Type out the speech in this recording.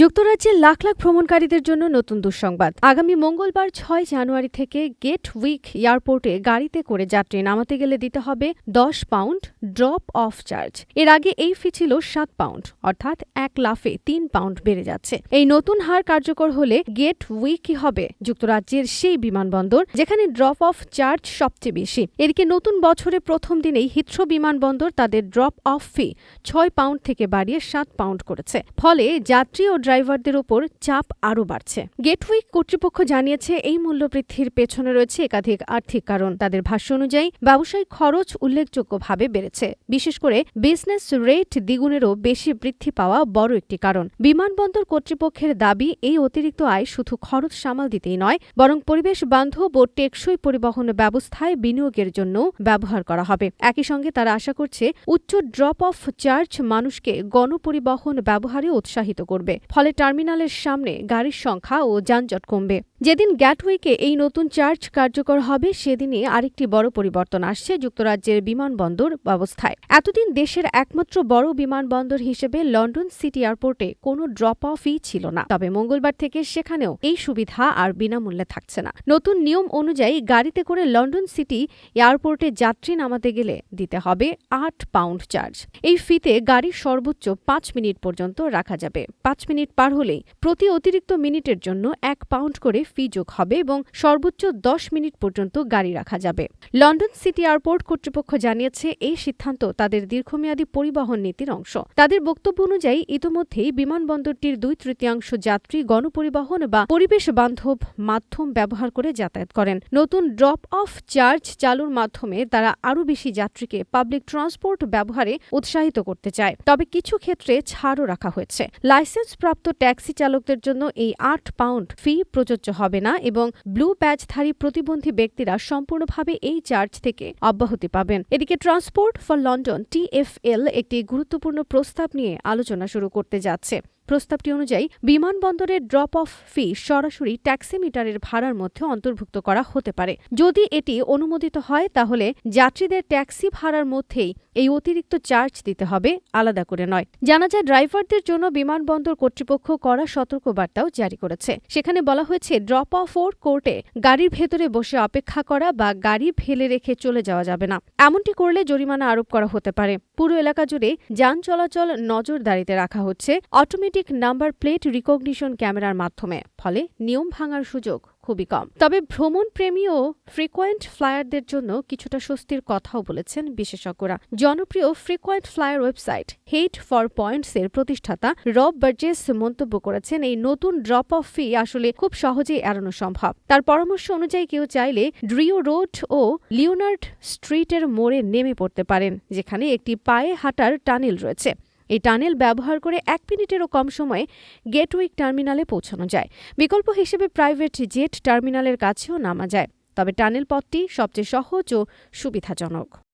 যুক্তরাজ্যের লাখ লাখ ভ্রমণকারীদের জন্য নতুন দুঃসংবাদ। আগামী মঙ্গলবার ছয় জানুয়ারি থেকে গেট উইক এয়ারপোর্টে গাড়িতে করে যাত্রী নামাতে গেলে দিতে হবে দশ পাউন্ড ড্রপ অফ চার্জ। এর আগে এই ফি ছিল সাত পাউন্ড, অর্থাৎ এক লাফে তিন পাউন্ড বেড়ে যাচ্ছে। এই নতুন হার কার্যকর হলে গেট উইকই হবে যুক্তরাজ্যের সেই বিমানবন্দর যেখানে ড্রপ অফ চার্জ সবচেয়ে বেশি। এদিকে নতুন বছরের প্রথম দিনেই হিথ্রো বিমানবন্দর তাদের ড্রপ অফ ফি ছয় পাউন্ড থেকে বাড়িয়ে সাত পাউন্ড করেছে। ফলে যাত্রী ও ড্রাইভারদের ওপর চাপ আরও বাড়ছে। গেটওয়ে কর্তৃপক্ষ জানিয়েছে, এই মূল্যবৃদ্ধির পেছনে রয়েছে একাধিক আর্থিক কারণ। তাদের ভাষ্য অনুযায়ী, ব্যবসায়িক খরচ উল্লেখযোগ্যভাবে বেড়েছে। বিশেষ করে বিজনেস রেট দ্বিগুণেরও বেশি বৃদ্ধি পাওয়া বড় একটি কারণ। বিমানবন্দর কর্তৃপক্ষের দাবি, এই অতিরিক্ত আয় শুধু খরচ সামাল দিতেই নয়, বরং পরিবেশ বান্ধব ও টেকসই পরিবহন ব্যবস্থায় বিনিয়োগের জন্য ব্যবহার করা হবে। একই সঙ্গে তারা আশা করছে, উচ্চ ড্রপ অফ চার্জ মানুষকে গণপরিবহন ব্যবহারে উৎসাহিত করবে। ফলে টার্মিনালের সামনে গাড়ির সংখ্যা ও যানজট কমবে। যেদিন গ্যাটওয়েকে এই নতুন চার্জ কার্যকর হবে, সেদিনই আরেকটি বড় পরিবর্তন আসছে যুক্তরাজ্যের বিমানবন্দর ব্যবস্থায়। এতদিন দেশের একমাত্র বড় বিমানবন্দর হিসেবে লন্ডন সিটি এয়ারপোর্টে কোনো ড্রপ অফই ছিল না। তবে মঙ্গলবার থেকে সেখানেও এই সুবিধা আর বিনামূল্যে থাকছে না। নতুন নিয়ম অনুযায়ী গাড়িতে করে লন্ডন সিটি এয়ারপোর্টে যাত্রী নামাতে গেলে দিতে হবে আট পাউন্ড চার্জ। এই ফিতে গাড়ি সর্বোচ্চ পাঁচ মিনিট পর্যন্ত রাখা যাবে। পাঁচ মিনিট পার হলেই প্রতি অতিরিক্ত মিনিটের জন্য এক পাউন্ড করে ফি যোগ হবে এবং সর্বোচ্চ দশ মিনিট পর্যন্ত গাড়ি রাখা যাবে। লন্ডন সিটি এয়ারপোর্ট কর্তৃপক্ষ জানিয়েছে, এই সিদ্ধান্ত তাদের দীর্ঘমেয়াদী পরিবহন নীতির অংশ। তাদের বক্তব্য অনুযায়ী, ইতোমধ্যেই বিমানবন্দরটির দুই তৃতীয়াংশ যাত্রী গণপরিবহন বা পরিবেশ বান্ধব মাধ্যম ব্যবহার করে যাতায়াত করেন। নতুন ড্রপ অফ চার্জ চালুর মাধ্যমে তারা আরও বেশি যাত্রীকে পাবলিক ট্রান্সপোর্ট ব্যবহারে উৎসাহিত করতে চায়। তবে কিছু ক্ষেত্রে ছাড়ও রাখা হয়েছে। লাইসেন্সপ্রাপ্ত ট্যাক্সি চালকদের জন্য এই আট পাউন্ড ফি প্রযোজ্য হবে না এবং ব্লু ব্যাজধারী প্রতিবন্ধী ব্যক্তিরা সম্পূর্ণভাবে এই চার্জ থেকে অব্যাহতি পাবেন। এদিকে ট্রান্সপোর্ট ফর লন্ডন টিএফএল একটি গুরুত্বপূর্ণ প্রস্তাব নিয়ে আলোচনা শুরু করতে যাচ্ছে। প্রস্তাবটি অনুযায়ী, বিমানবন্দরের ড্রপ অফ ফি সরাসরি ট্যাক্সি মিটারের ভাড়ার মধ্যে অন্তর্ভুক্ত করা হতে পারে। যদি এটি অনুমোদিত হয়, তাহলে যাত্রীদের ট্যাক্সি ভাড়ার মধ্যেই এই অতিরিক্ত চার্জ দিতে হবে, আলাদা করে নয়। জানা যায়, ড্রাইভারদের জন্য বিমানবন্দর কর্তৃপক্ষ করা সতর্কবার্তাও জারি করেছে। সেখানে বলা হয়েছে ড্রপ অফ ওর কোর্টে গাড়ির ভেতরে বসে অপেক্ষা করা বা গাড়ি ফেলে রেখে চলে যাওয়া যাবে না। এমনটি করলে জরিমানা আরোপ করা হতে পারে। পুরো এলাকা জুড়ে যান চলাচল নজরদারিতে রাখা হচ্ছে। অটোমেটিক নাম্বার প্লেট রিকগনিশন ক্যামেরার মাধ্যমে, ফলে নিয়ম ভাঙার সুযোগ খুবই কম। তবে ভ্রমণ প্রেমী ও ফ্রিকোয়েন্ট ফ্লায়ারদের জন্য কিছুটা স্বস্তির কথাও বলেছেন বিশেষজ্ঞরা। জনপ্রিয় frequent flyer website head for points এর প্রতিষ্ঠাতা রব বার্জেস মন্তব্য করেছেন, এই নতুন ড্রপ অফ ফি আসলে খুব সহজেই এড়ানো সম্ভব। তার পরামর্শ অনুযায়ী কেউ চাইলে ড্রিও রোড ও লিওনার্ড স্ট্রিটের মোড়ে নেমে পড়তে পারেন, যেখানে একটি পায়ে হাঁটার টানেল রয়েছে। এই টানেল ব্যবহার করে এক মিনিটেরও কম সময়ে গেটউইক টার্মিনালে পৌঁছানো যায়। বিকল্প হিসেবে প্রাইভেট জেট টার্মিনালের কাছেও নামা যায়। তবে টানেল পথটি সবচেয়ে সহজ ও সুবিধাজনক।